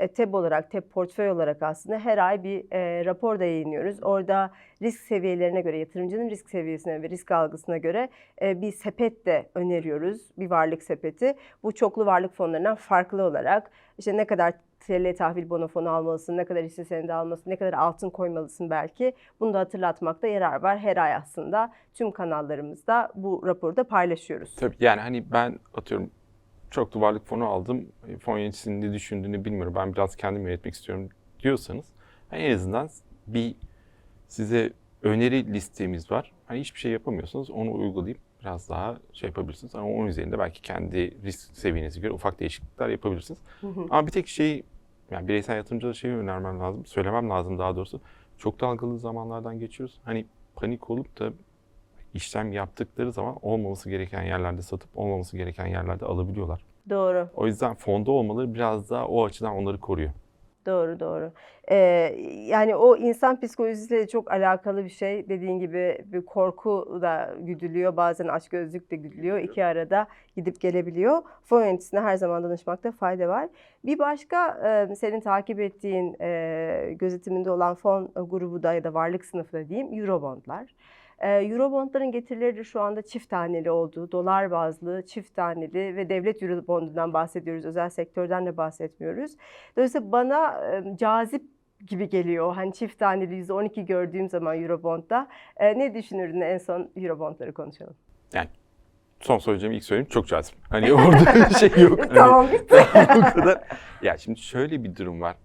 e, olarak, TEB portföy olarak aslında her ay bir e, rapor da yayınlıyoruz. Orada risk seviyelerine göre, yatırımcının risk seviyesine ve risk algısına göre e, bir sepet de öneriyoruz. Bir varlık sepeti. Bu çoklu varlık fonlarından farklı olarak işte ne kadar TL tahvil bono fonu almalısın, ne kadar hisse senedi almalısın, ne kadar altın koymalısın belki. Bunu da hatırlatmakta yarar var. Her ay aslında tüm kanallarımızda bu raporu da paylaşıyoruz. Tabii yani hani ben atıyorum çok da varlık fonu aldım. e, Fon yöneticisinin ne düşündüğünü bilmiyorum. Ben biraz kendim yönetmek istiyorum diyorsanız hani en azından bir size öneri listemiz var. Hani hiçbir şey yapamıyorsanız onu uygulayıp biraz daha şey yapabilirsiniz. Ama onun üzerinde belki kendi risk seviyenize göre ufak değişiklikler yapabilirsiniz. Ama bir tek şey yani bireysel yatırımcılara şeyi önermem lazım, söylemem lazım daha doğrusu. Çok dalgalı zamanlardan geçiyoruz. Hani panik olup da işlem yaptıkları zaman olmaması gereken yerlerde satıp olmaması gereken yerlerde alabiliyorlar. Doğru. O yüzden fonda olmaları biraz daha o açıdan onları koruyor. Doğru doğru. Ee, yani o insan psikolojisiyle de çok alakalı bir şey. Dediğin gibi bir korku da güdülüyor. Bazen açgözlük de güdülüyor. İki arada gidip gelebiliyor. Fon yöneticisine her zaman danışmakta fayda var. Bir başka e, senin takip ettiğin e, gözetiminde olan fon grubu da ya da varlık sınıfı da diyeyim Eurobondlar. Ee, Eurobondların getirileri de şu anda çift taneli olduğu, dolar bazlı, çift taneli ve devlet Eurobondundan bahsediyoruz. Özel sektörden de bahsetmiyoruz. Dolayısıyla bana e, cazip gibi geliyor. Hani çift taneli %12 gördüğüm zaman Eurobond'da. E, ne düşünürdün en son Eurobondları konuşalım. Son söyleyeceğimi ilk söyleyeyim çok cazip. Hani orada şey yok. Hani, tamam bitti. bu kadar. Ya şimdi şöyle bir durum var.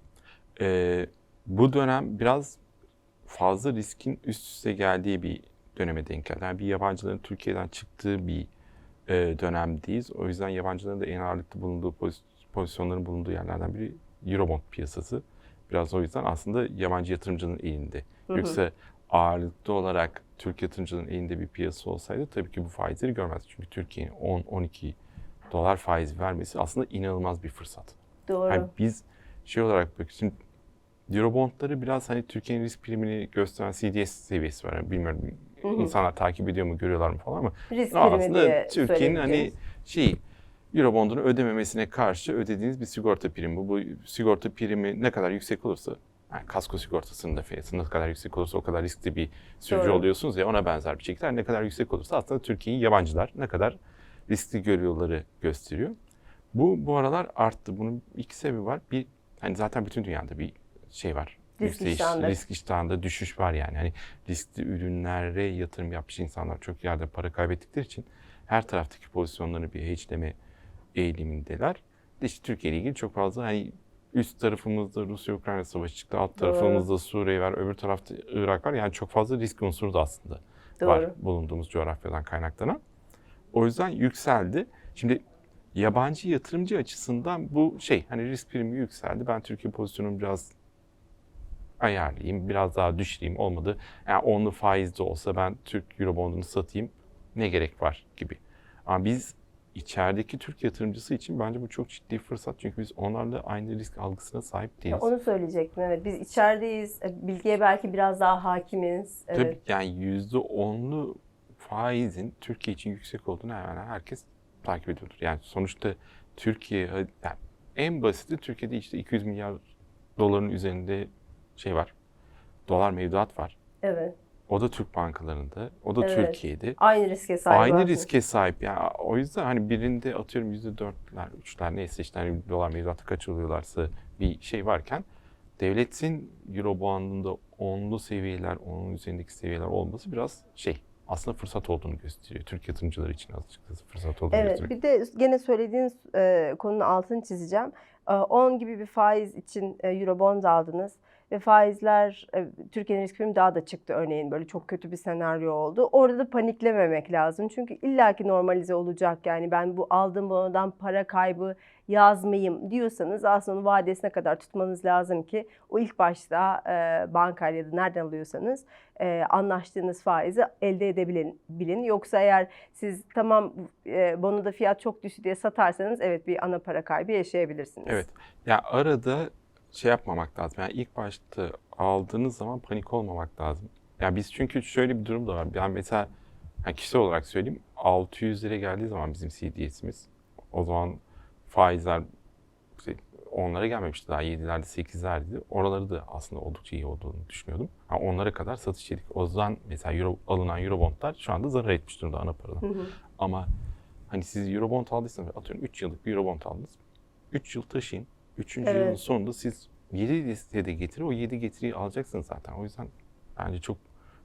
Ee, bu dönem biraz fazla riskin üst üste geldiği bir döneme denk geldi. Yani bir yabancıların Türkiye'den çıktığı bir e, dönemdeyiz. O yüzden yabancıların da en ağırlıklı bulunduğu poz- pozisyonların bulunduğu yerlerden biri Eurobond piyasası. Biraz o yüzden aslında yabancı yatırımcının elinde. Hı hı. Yoksa ağırlıklı olarak Türk yatırımcının elinde bir piyasa olsaydı tabii ki bu faizleri görmezdi. Çünkü Türkiye'nin 10-12 dolar faiz vermesi aslında inanılmaz bir fırsat. Doğru. Yani biz şey olarak. Şimdi Eurobondları biraz hani Türkiye'nin risk primini gösteren CDS seviyesi var. Yani bilmiyorum Hı hı. insanlar takip ediyor mu görüyorlar mı falan ama Risk aslında Türkiye'nin hani şey Eurobondunu ödememesine karşı ödediğiniz bir sigorta primi. Bu, bu sigorta primi ne kadar yüksek olursa yani kasko sigortasının da fiyatı ne kadar yüksek olursa o kadar riskli bir sürücü Doğru. oluyorsunuz ya ona benzer bir şekilde ne kadar yüksek olursa aslında Türkiye'yi yabancılar ne kadar riskli görüyorları gösteriyor. Bu bu aralar arttı. Bunun iki sebebi var. Bir hani zaten bütün dünyada bir şey var. Risk Yükseliş, iştahında. risk iştahında düşüş var yani. Hani riskli ürünlere yatırım yapmış insanlar çok yerde para kaybettikleri için her taraftaki pozisyonlarını bir hedgeleme eğilimindeler. İşte Türkiye ile ilgili çok fazla hani üst tarafımızda Rusya-Ukrayna savaşı çıktı, alt Doğru. tarafımızda Suriye var, öbür tarafta Irak var. Yani çok fazla risk unsuru da aslında var Doğru. bulunduğumuz coğrafyadan kaynaklanan. O yüzden yükseldi. Şimdi yabancı yatırımcı açısından bu şey hani risk primi yükseldi. Ben Türkiye pozisyonumu biraz ayarlayayım, biraz daha düşüreyim olmadı. Yani onlu faizde olsa ben Türk Eurobond'unu satayım ne gerek var gibi. Ama biz içerideki Türk yatırımcısı için bence bu çok ciddi fırsat. Çünkü biz onlarla aynı risk algısına sahip değiliz. Onu söyleyecektim evet. Biz içerideyiz. E, Bilgiye belki biraz daha hakimiz. Evet. Tabii yani yüzde onlu faizin Türkiye için yüksek olduğunu hemen hemen herkes takip ediyordur. Yani sonuçta Türkiye, yani en basiti Türkiye'de işte 200 milyar doların üzerinde şey var. Dolar mevduat var. Evet. O da Türk bankalarında, o da Evet. Türkiye'de. Aynı riske sahip. Aynı aslında. riske sahip. Yani o yüzden hani birinde atıyorum yüzde dörtler, üçler neyse işte hani dolar mevduatı kaçırıyorlarsa bir şey varken devletin euro bandında onlu seviyeler, onun üzerindeki seviyeler olması biraz şey aslında fırsat olduğunu gösteriyor. Türk yatırımcıları için açıkçası fırsat olduğunu Evet, gösteriyor. bir de gene söylediğin e, konunun altını çizeceğim. E, 10 gibi bir faiz için e, Eurobond aldınız ve faizler e, Türkiye'nin risk primi daha da çıktı örneğin böyle çok kötü bir senaryo oldu. Orada da paniklememek lazım. Çünkü illaki normalize olacak yani ben bu aldığım bonodan para kaybı yazmayayım diyorsanız aslında onu vadesine kadar tutmanız lazım ki o ilk başta e, bankayla da nereden alıyorsanız e, anlaştığınız faizi elde edebilin. Bilin. Yoksa eğer siz tamam e, bonoda fiyat çok düştü diye satarsanız evet bir ana para kaybı yaşayabilirsiniz. Evet. Ya arada şey yapmamak lazım. Yani ilk başta aldığınız zaman panik olmamak lazım. Ya biz çünkü şöyle bir durum da var. Ben mesela yani kişisel olarak söyleyeyim 600 lira geldiği zaman bizim CDS'imiz o zaman faizler işte onlara gelmemişti daha 7'lerde 8'lerdeydi. Oraları da aslında oldukça iyi olduğunu düşünüyordum. Ha, onlara kadar satış yedik. O zaman mesela euro, alınan Eurobondlar şu anda zarar etmiş durumda ana paradan. Hı hı. Ama hani siz Eurobond aldıysanız atıyorum 3 yıllık bir Eurobond aldınız. 3 yıl taşıyın. 3. Evet. yılın sonunda siz 7 listede getiri o 7 getiriyi alacaksınız zaten. O yüzden bence çok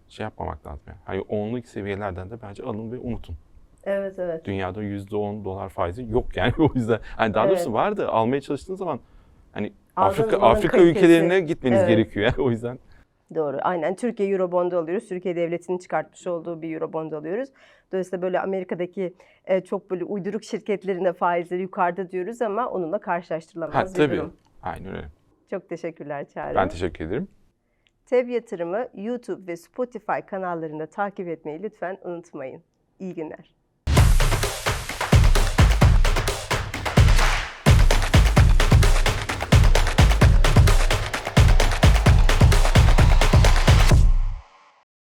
şey yapmamak lazım. Yani. Hani onluk seviyelerden de bence alın ve unutun. Evet evet. Dünyada %10 dolar faizi yok yani o yüzden. Hani daha doğrusu var da almaya çalıştığınız zaman hani Aldığınız Afrika Afrika kalitesi. ülkelerine gitmeniz Evet. gerekiyor yani o yüzden. Doğru. Aynen Türkiye Eurobond'u alıyoruz. Türkiye Devleti'nin çıkartmış olduğu bir Eurobond alıyoruz. Dolayısıyla böyle Amerika'daki e, çok böyle uyduruk şirketlerine faizleri yukarıda diyoruz ama onunla karşılaştırılamaz Ha, bir tabii. durum. Aynen öyle. Çok teşekkürler Çağrı. Ben teşekkür ederim. Tev Yatırım'ı YouTube ve Spotify kanallarında takip etmeyi lütfen unutmayın. İyi günler.